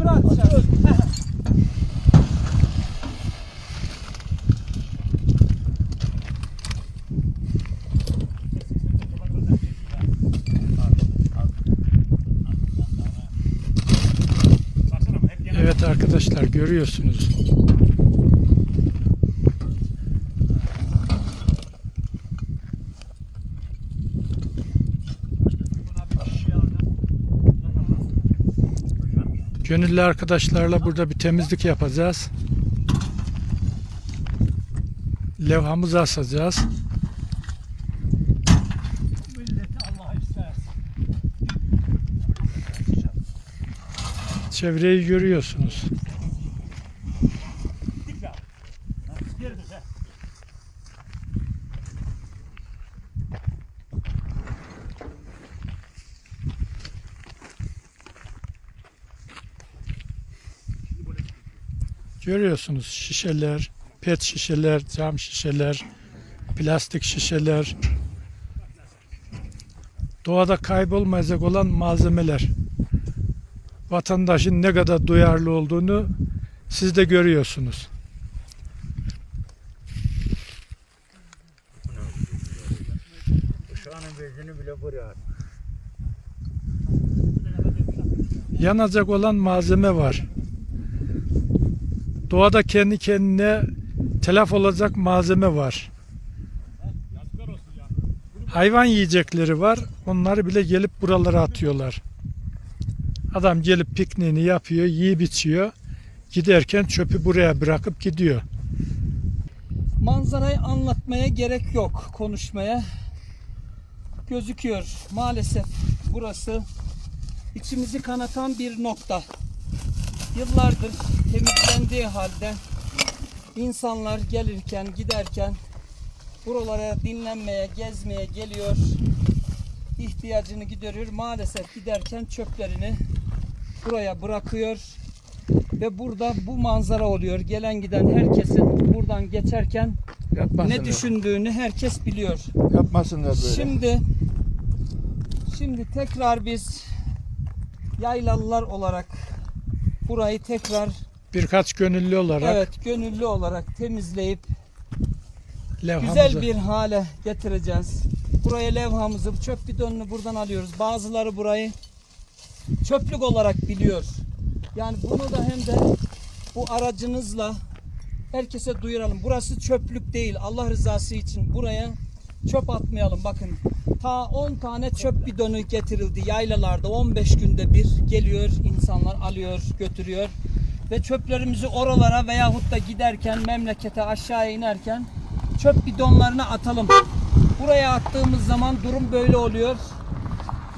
çukura atacağız. Evet arkadaşlar görüyorsunuz. Gönüllü arkadaşlarla burada bir temizlik yapacağız. Levhamızı asacağız. Çevreyi görüyorsunuz. Görüyorsunuz şişeler, pet şişeler, cam şişeler, plastik şişeler. Doğada kaybolmayacak olan malzemeler. Vatandaşın ne kadar duyarlı olduğunu siz de görüyorsunuz. Yanacak olan malzeme var. Doğada kendi kendine telef olacak malzeme var. Hayvan yiyecekleri var. Onları bile gelip buralara atıyorlar. Adam gelip pikniğini yapıyor, yiyip içiyor. Giderken çöpü buraya bırakıp gidiyor. Manzarayı anlatmaya gerek yok konuşmaya. Gözüküyor. Maalesef burası içimizi kanatan bir nokta. Yıllardır temizlendiği halde insanlar gelirken giderken buralara dinlenmeye, gezmeye geliyor. ihtiyacını gideriyor. Maalesef giderken çöplerini buraya bırakıyor ve burada bu manzara oluyor. Gelen giden herkesin buradan geçerken ne düşündüğünü herkes biliyor. Yapmasınlar böyle. Şimdi şimdi tekrar biz yaylalılar olarak burayı tekrar Birkaç gönüllü olarak evet gönüllü olarak temizleyip levhamızı güzel bir hale getireceğiz. Buraya levhamızı, çöp bidonunu buradan alıyoruz. Bazıları burayı çöplük olarak biliyor. Yani bunu da hem de bu aracınızla herkese duyuralım. Burası çöplük değil. Allah rızası için buraya çöp atmayalım. Bakın ta 10 tane çöp bidonu getirildi yaylalarda 15 günde bir geliyor insanlar alıyor götürüyor ve çöplerimizi oralara veyahut da giderken memlekete aşağı inerken çöp bidonlarına atalım. Buraya attığımız zaman durum böyle oluyor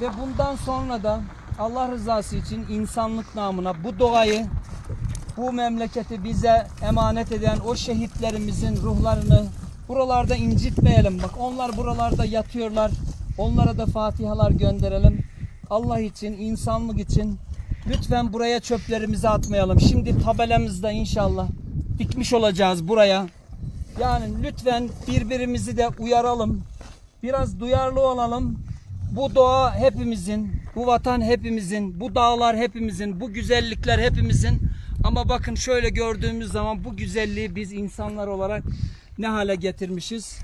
ve bundan sonra da Allah rızası için insanlık namına bu doğayı bu memleketi bize emanet eden o şehitlerimizin ruhlarını buralarda incitmeyelim. Bak onlar buralarda yatıyorlar. Onlara da fatihalar gönderelim. Allah için, insanlık için lütfen buraya çöplerimizi atmayalım. Şimdi tabelamızda inşallah dikmiş olacağız buraya. Yani lütfen birbirimizi de uyaralım. Biraz duyarlı olalım. Bu doğa hepimizin, bu vatan hepimizin, bu dağlar hepimizin, bu güzellikler hepimizin. Ama bakın şöyle gördüğümüz zaman bu güzelliği biz insanlar olarak ne hale getirmişiz.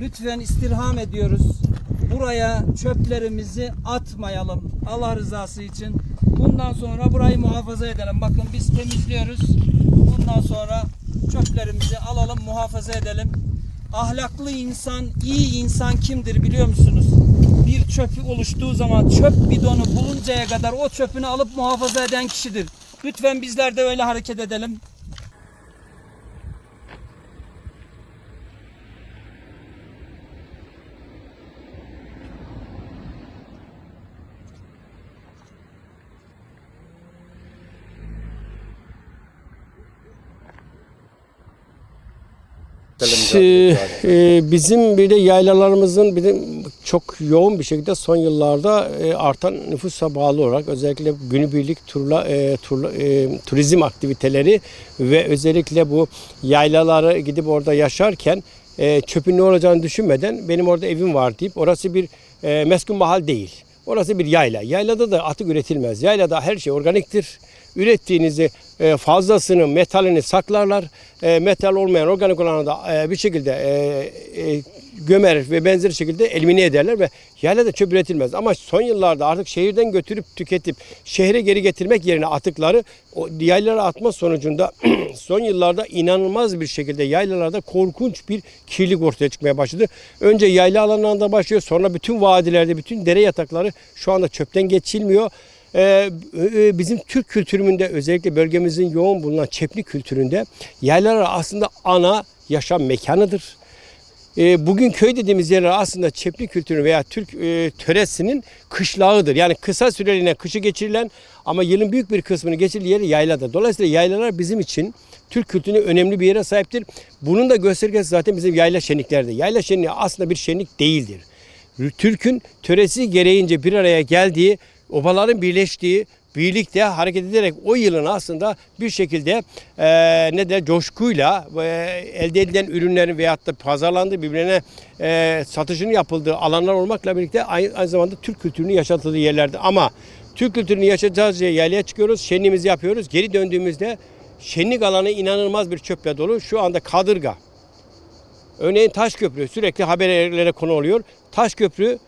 Lütfen istirham ediyoruz. Buraya çöplerimizi atmayalım. Allah rızası için. Bundan sonra burayı muhafaza edelim. Bakın biz temizliyoruz. Bundan sonra çöplerimizi alalım, muhafaza edelim. Ahlaklı insan, iyi insan kimdir biliyor musunuz? Bir çöpü oluştuğu zaman çöp bidonu buluncaya kadar o çöpünü alıp muhafaza eden kişidir. Lütfen bizler de öyle hareket edelim. Şey, e, bizim bir de yaylalarımızın bir de çok yoğun bir şekilde son yıllarda e, artan nüfusa bağlı olarak özellikle günübirlik turla, e, turla e, turizm aktiviteleri ve özellikle bu yaylaları gidip orada yaşarken e, çöpün ne olacağını düşünmeden benim orada evim var deyip orası bir e, meskun mahal değil. Orası bir yayla. Yaylada da atık üretilmez. Yaylada her şey organiktir. ürettiğinizi fazlasını metalini saklarlar. E, metal olmayan organik olanı da e, bir şekilde e, e, gömer ve benzeri şekilde elimine ederler ve yaylada çöp üretilmez. Ama son yıllarda artık şehirden götürüp tüketip şehre geri getirmek yerine atıkları o yaylalara atma sonucunda son yıllarda inanılmaz bir şekilde yaylalarda korkunç bir kirlilik ortaya çıkmaya başladı. Önce yayla alanlarında başlıyor sonra bütün vadilerde bütün dere yatakları şu anda çöpten geçilmiyor. Ee, e, bizim Türk kültüründe özellikle bölgemizin yoğun bulunan çepli kültüründe yaylalar aslında ana yaşam mekanıdır. E, bugün köy dediğimiz yerler aslında çepli kültürü veya Türk e, töresinin kışlağıdır. Yani kısa süreliğine kışı geçirilen ama yılın büyük bir kısmını geçirdiği yeri yayladır. Dolayısıyla yaylalar bizim için Türk kültürünün önemli bir yere sahiptir. Bunun da göstergesi zaten bizim yayla şenliklerdir. Yayla şenliği aslında bir şenlik değildir. Türk'ün töresi gereğince bir araya geldiği, obaların birleştiği, birlikte hareket ederek o yılın aslında bir şekilde eee ne de coşkuyla e, elde edilen ürünlerin veyahut da pazarlandığı birbirine eee, satışının yapıldığı alanlar olmakla birlikte aynı, aynı zamanda Türk kültürünün yaşatıldığı yerlerdi. Ama Türk kültürünü yaşayacağız diye yaylaya çıkıyoruz, şenliğimizi yapıyoruz. Geri döndüğümüzde şenlik alanı inanılmaz bir çöple dolu. Şu anda kadırga, Örneğin Taşköprü sürekli haberlere konu oluyor. Taşköprü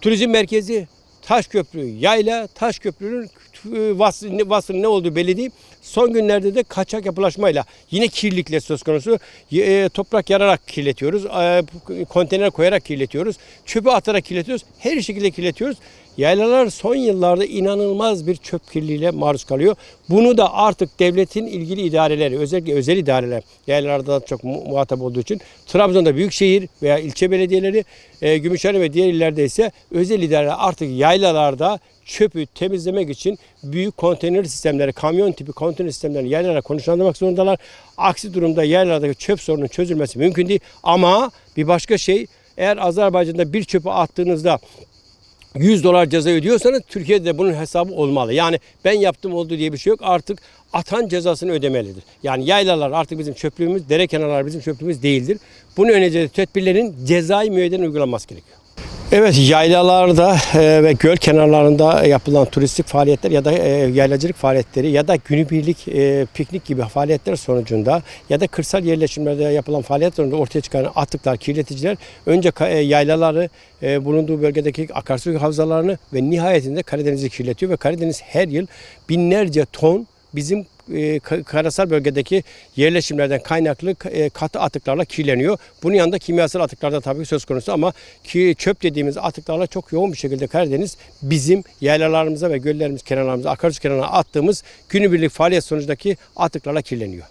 turizm merkezi, Taşköprü yayla, Taşköprü'nün e, vasfı, vasfının ne olduğu belli değil. Son günlerde de kaçak yapılaşmayla yine kirlilikle söz konusu. E, toprak yararak kirletiyoruz. E, konteyner koyarak kirletiyoruz. Çöpü atarak kirletiyoruz. Her şekilde kirletiyoruz. Yaylalar son yıllarda inanılmaz bir çöp kirliliğiyle maruz kalıyor. Bunu da artık devletin ilgili idareleri, özellikle özel idareler, yaylalarda da çok mu- muhatap olduğu için Trabzon'da büyükşehir veya ilçe belediyeleri, e, Gümüşhane ve diğer illerde ise özel idareler artık yaylalarda çöpü temizlemek için büyük konteyner sistemleri, kamyon tipi konteyner sistemlerini yaylalara konuşlandırmak zorundalar. Aksi durumda yaylalardaki çöp sorunun çözülmesi mümkün değil. Ama bir başka şey eğer Azerbaycan'da bir çöpü attığınızda 100 dolar ceza ödüyorsanız Türkiye'de de bunun hesabı olmalı. Yani ben yaptım oldu diye bir şey yok. Artık atan cezasını ödemelidir. Yani yaylalar artık bizim çöplüğümüz, dere kenarları bizim çöplüğümüz değildir. Bunu önce tedbirlerin cezai müeyyiden uygulanması gerekiyor. Evet yaylalarda e, ve göl kenarlarında yapılan turistik faaliyetler ya da e, yaylacılık faaliyetleri ya da günübirlik e, piknik gibi faaliyetler sonucunda ya da kırsal yerleşimlerde yapılan faaliyet sonucunda ortaya çıkan atıklar, kirleticiler önce e, yaylaları, bulunduğu bölgedeki akarsu havzalarını ve nihayetinde Karadeniz'i kirletiyor ve Karadeniz her yıl binlerce ton bizim karasal bölgedeki yerleşimlerden kaynaklı e, katı atıklarla kirleniyor. Bunun yanında kimyasal atıklar da tabii söz konusu ama ki çöp dediğimiz atıklarla çok yoğun bir şekilde Karadeniz bizim yaylalarımıza ve göllerimiz kenarlarımıza, akarsu kenarına attığımız günübirlik faaliyet sonucundaki atıklarla kirleniyor.